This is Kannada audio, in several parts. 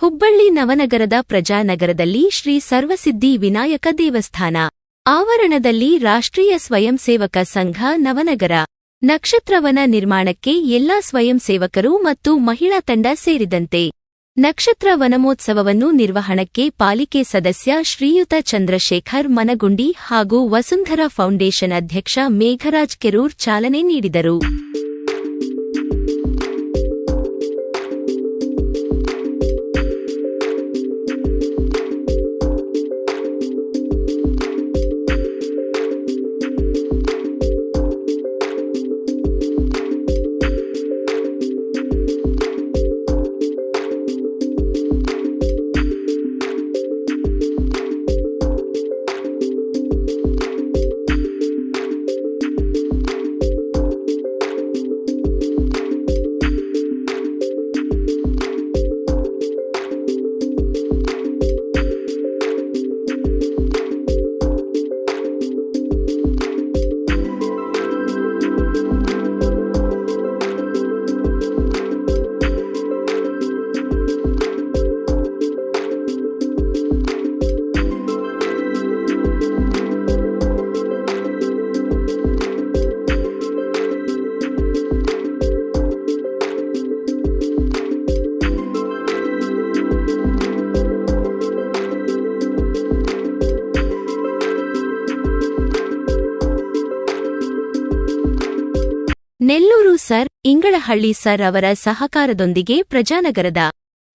ಹುಬ್ಬಳ್ಳಿ ನವನಗರದ ಪ್ರಜಾನಗರದಲ್ಲಿ ಶ್ರೀ ಸರ್ವಸಿದ್ಧಿ ವಿನಾಯಕ ದೇವಸ್ಥಾನ. ಆವರಣದಲ್ಲಿ ರಾಷ್ಟ್ರೀಯ ಸ್ವಯಂ ಸೇವಕ ಸಂಘ ನವನಗರ. ನಕ್ಷತ್ರವನ ನಿರ್ಮಾಣಕ್ಕೆ ಎಲ್ಲಾ ಸ್ವಯಂ ಸೇವಕರು ಮತ್ತು ಮಹಿಳಾ ತಂಡ ಸೇರಿದಂತೆ. ನಕ್ಷತ್ರ ವನಮೋತ್ಸವವನ್ನು ನಿರ್ವಹಣಕ್ಕೆ ಪಾಲಿಕೆ ಸದಸ್ಯ ಶ್ರೀಯುತ ಚಂದ್ರಶೇಖರ್ ಮನಗುಂಡಿ ಹಾಗೂ ವಸುಂಧರಾ ಫೌಂಡೇಶನ್ ಅಧ್ಯಕ್ಷ ಮೇಘರಾಜ್ ಕೆರೂರ್ ಚಾಲನೆ ನೀಡಿದರು. ನೆಲ್ಲೂರು ಸರ್, ಇಂಗಳಹಳ್ಳಿ ಸರ್ ಅವರ ಸಹಕಾರದೊಂದಿಗೆ ಪ್ರಜಾನಗರದ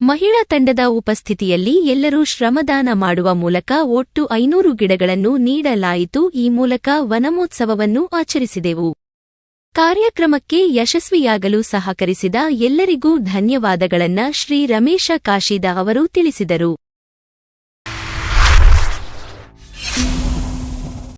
ಮಹಿಳಾ ತಂಡದ ಉಪಸ್ಥಿತಿಯಲ್ಲಿ ಎಲ್ಲರೂ ಶ್ರಮದಾನ ಮಾಡುವ ಮೂಲಕ ಒಟ್ಟು ಐನೂರು ಗಿಡಗಳನ್ನು ನೀಡಲಾಯಿತು. ಈ ಮೂಲಕ ವನಮೋತ್ಸವವನ್ನು ಆಚರಿಸಿದೆವು. ಕಾರ್ಯಕ್ರಮಕ್ಕೆ ಯಶಸ್ವಿಯಾಗಲು ಸಹಕರಿಸಿದ ಎಲ್ಲರಿಗೂ ಧನ್ಯವಾದಗಳನ್ನ ಶ್ರೀ ರಮೇಶ ಕಾಶಿದ ಅವರು ತಿಳಿಸಿದರು.